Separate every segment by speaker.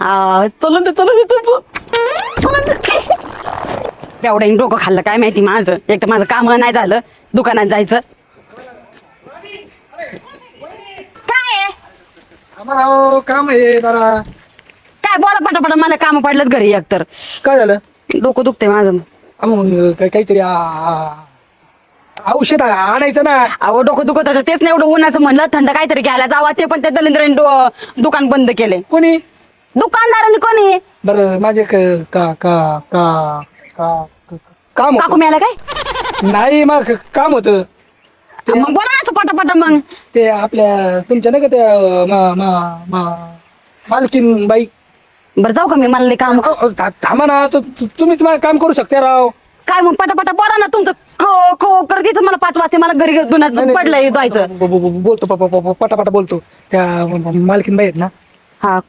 Speaker 1: हा चलून दे चलून दे तू चलून दे एवढं डोकं खाल्लं काय माहिती माझं? एक तर माझं काम नाही झालं. दुकानात जायचं. काय आहे?
Speaker 2: आम्हाला अहो काम आहे जरा.
Speaker 1: काय बोला पटापट मला काम पडलं घरी एक तर
Speaker 2: काय झालं?
Speaker 1: डोकं दुखतंय माझं.
Speaker 2: काय काहीतरी आ- आ- औषध आणायचं ना.
Speaker 1: अहो डोकं दुखत होतं तेच नाही एवढं उन्हाचं म्हणलं. थंड काहीतरी घ्यायला जावा ते पण त्या दलिंद्राने दुकान बंद केले
Speaker 2: कोणी?
Speaker 1: दुकानदाराने कोणी
Speaker 2: बरं माझे क- का का का का क- काम
Speaker 1: काकू
Speaker 2: होत
Speaker 1: मिळाला काय
Speaker 2: नाही मग काम होत
Speaker 1: मग बोला ना पटापट मग
Speaker 2: ते आपल्या तुमच्या नाही का त्या मा- मा- मा- मालकीन बाई
Speaker 1: बरं जाऊ का मी मला लय काम
Speaker 2: अहो, अहो, था- थांबा ना तु- तु- तुम्हीच मला काम करू शकता राव
Speaker 1: काय मग पटापटा बोला ना तुमचं खो खो करत येतं मला पाच वाजता मला घरी
Speaker 2: नाही,
Speaker 1: दुनाच
Speaker 2: नाही,
Speaker 1: पडलंय द्यायचं
Speaker 2: ब- ब- ब- बोलतो प- प- प- पटापटा बोलतो त्या मालकीन बाई आहेत ना
Speaker 1: हा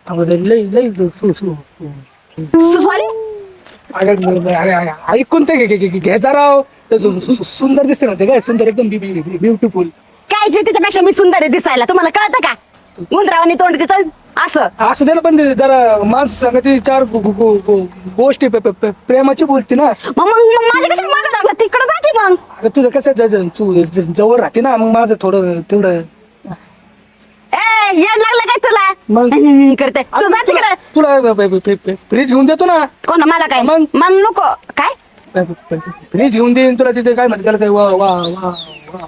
Speaker 2: ऐकून ते घे- घे- घे- घ्यायचा राव ते सु- सु- सु- सुंदर दिसते ना ते काय सुंदर एकदम ब्युटिफुल
Speaker 1: काय त्याच्यापेक्षा मी सुंदर आहे दिसायला तुम्हाला कळतं का उंदरावानी तोंड तिचं असं
Speaker 2: असू दे ना पण ते जरा माणस सांगायची चार गो- गो- गो- गो- गोष्टी पे- पे- पे- प्रेमाची बोलते ना
Speaker 1: मग मग मग माझ्या कशा मागं लागला तिकडे जा की मग
Speaker 2: आता तुझं कसं ज- ज- तू ज- जवळ राहते ना मग माझं थोडं तेवढं
Speaker 1: येड लागलं काय
Speaker 2: मग?
Speaker 1: करते. तू जा
Speaker 2: तुला
Speaker 1: तिकडे.
Speaker 2: तुला फ्रीज घेऊन देतो ना.
Speaker 1: कोण मला काय?
Speaker 2: मग?
Speaker 1: मला नको. काय?
Speaker 2: फ्रीज घेऊन देईन तुला तिथे. काय म्हणते त्याला काय वा वा वा वा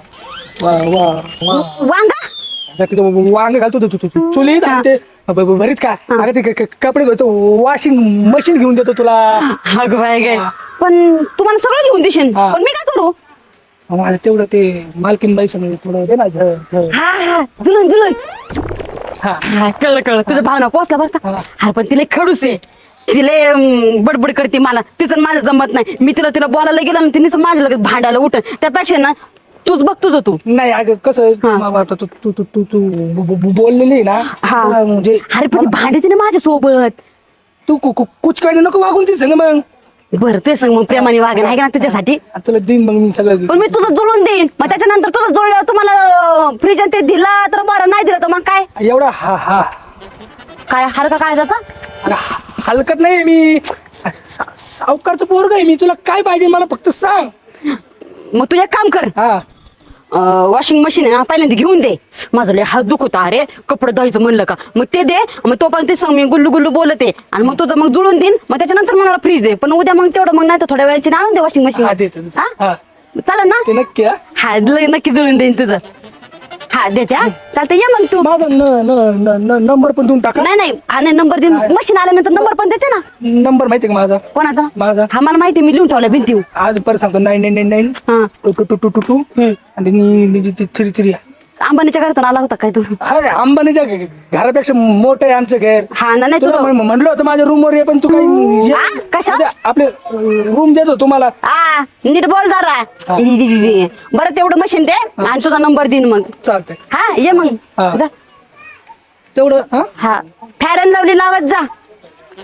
Speaker 2: वा वा वा.
Speaker 1: वांगा?
Speaker 2: आता तिथं वांग घालतो तू- तू- तू- चुलीत आणि ते ब- ब- भरीत का? अगं ते क- क- कपडे धुतो वॉशिंग मशीन घेऊन देतो तुला.
Speaker 1: अगं बाय काय पण तुम्हाला सगळं घेऊन देशील
Speaker 2: हा.
Speaker 1: पण मी काय करू?
Speaker 2: मग माझं तेवढं ते मालकीन बाई समोर थोडं दे ना झ- झ-
Speaker 1: हा हा. जुळून जुळून.
Speaker 2: हा.
Speaker 1: कळलं कळलं. तुझं भावना पोचला बरं का. अरे पण तिला खडूस आहे. तिला अं, बडबड करते मला. तिचं आणि माझं जमत नाही. मी तिला तिला बोलायला गेलं ना तिने माझ्या लगेच भांडायला उठ त्यापेक्षा ना तूच बघ तुझं तू.
Speaker 2: नाही अगं कसं. मग आता तू तू तू तू तू ब- ब- ब- बोललेली ना
Speaker 1: हा.
Speaker 2: तुला म्हणजे
Speaker 1: अरे पण ती भांडते ना माझ्या सोबत
Speaker 2: तू कु- कु- कुचकायला नको वागून ती संग मग.
Speaker 1: बरं ते सांग मग प्रेमाने वागण आहे का ना तुझ्यासाठी?
Speaker 2: तुला देईन मग मी सगळं
Speaker 1: पण मी तुझं जुळून देईन. मग त्याच्यानंतर तुझं जुळल्यावर तुम्हाला फ्रीज ते दिला तर बरं नाही दिलं तर मग काय?
Speaker 2: एवढा हा हा.
Speaker 1: काय हरका काय त्याचा
Speaker 2: अरे हा- हलकट नाही मी. सा- सा- सावकारचं पोरग आहे मी. तुला काय पाहिजे मला फक्त सांग.
Speaker 1: मग तू एक काम कर.
Speaker 2: हा.
Speaker 1: वॉशिंग मशीन आहे ना पहिल्यांदा घेऊन दे. माझं लय हात दुखत अरे कपडे धुवायचं म्हणलं का? मग ते दे. मग तोपर्यंत ते सांग मी गुल्लू गुल्लू बोलते. आणि मग तुझं मग जुळून देईन. मग त्याच्यानंतर मला फ्रीज दे. पण उद्या मग तेवढं मग नाही तर थोड्या वेळाची आणून दे वॉशिंग मशीन
Speaker 2: हा. हा?
Speaker 1: चालेल ना.
Speaker 2: ते नक्की हा.
Speaker 1: हा लय नक्की जुळून देईन तुझं. हा देते हा. चालतं ये मग तू.
Speaker 2: माझा न न न न- नंबर पण देऊन टाका.
Speaker 1: नाही नाही हा नाही नंबर दे. मशीन आल्यानंतर नंबर पण देते ना.
Speaker 2: नंबर माहिती का माझा?
Speaker 1: कोणाचा?
Speaker 2: माझा.
Speaker 1: हा मला माहिती मी लिहून ठेवला भिंतीवर.
Speaker 2: आज परत सांगतो नाईन नाईन नाईन नाईन
Speaker 1: हा.
Speaker 2: Two two two two two two.
Speaker 1: Hmm.
Speaker 2: आणि थ्री थ्री
Speaker 1: अंबानीच्या घरातून आला होता काय तू?
Speaker 2: अरे अंबानीच्या घ- घरापेक्षा मोठं आहे आमचं घर.
Speaker 1: हा ना नाही
Speaker 2: तुला
Speaker 1: तुला
Speaker 2: म्हण- म्हणलं होतं माझ्या रूमवर ये पण तू काही ये-
Speaker 1: आ? कशा?
Speaker 2: उद्या आपले रूम देतो तुम्हाला.
Speaker 1: आ नीट बोल जरा. बरं तेवढं मशीन दे आणि तुझा नंबर देईन मग.
Speaker 2: चालतंय.
Speaker 1: हा ये मग. जा.
Speaker 2: तेवढं हा?
Speaker 1: हा. फॅरन लावली लावत जा.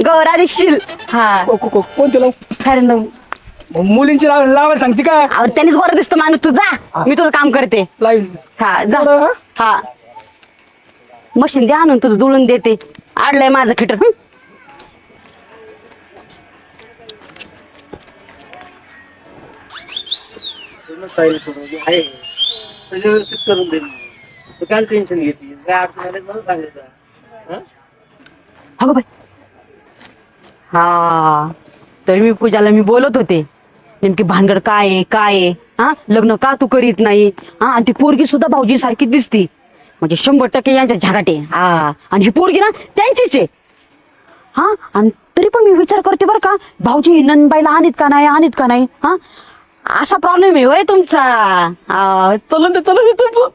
Speaker 1: गौरा दिसशील हा.
Speaker 2: को- को- को- कोणते लावू?
Speaker 1: फॅरन लावून.
Speaker 2: मुलींची लाव- लावायला सांगते का?
Speaker 1: अहो, त्यांनीच गोरा दिसतं माणूस. तू जा. मी तुझं काम करते.
Speaker 2: लाईन.
Speaker 1: हा जा.
Speaker 2: हा?
Speaker 1: हा. मशीन द्या आणून तुझं जुळून देते. आडलंय माझं खिटर. हं?
Speaker 3: करून देईल तू काय टेन्शन घेते काय अडचण आली मला सांगायचं हं?
Speaker 1: अगं बाई. हा. तर मी पूजाला मी बोलत होते. नेमकी भानगड काय आहे काय आहे? हा? लग्न का तू करीत नाही? हा? आणि ती पोरगी सुद्धा भाऊजी सारखी दिसती. म्हणजे शंभर टक्के यांच्या झगाटे. हा. आणि ही पोरगी ना त्यांचीच आहे. हा? आणि तरी पण मी विचार करते बरं का भाऊजी नंदबाईला आणीत का नाही आणीत का नाही? हा? असा प्रॉब्लेम आहे होय तुमचा. चलून दे चलून दे तू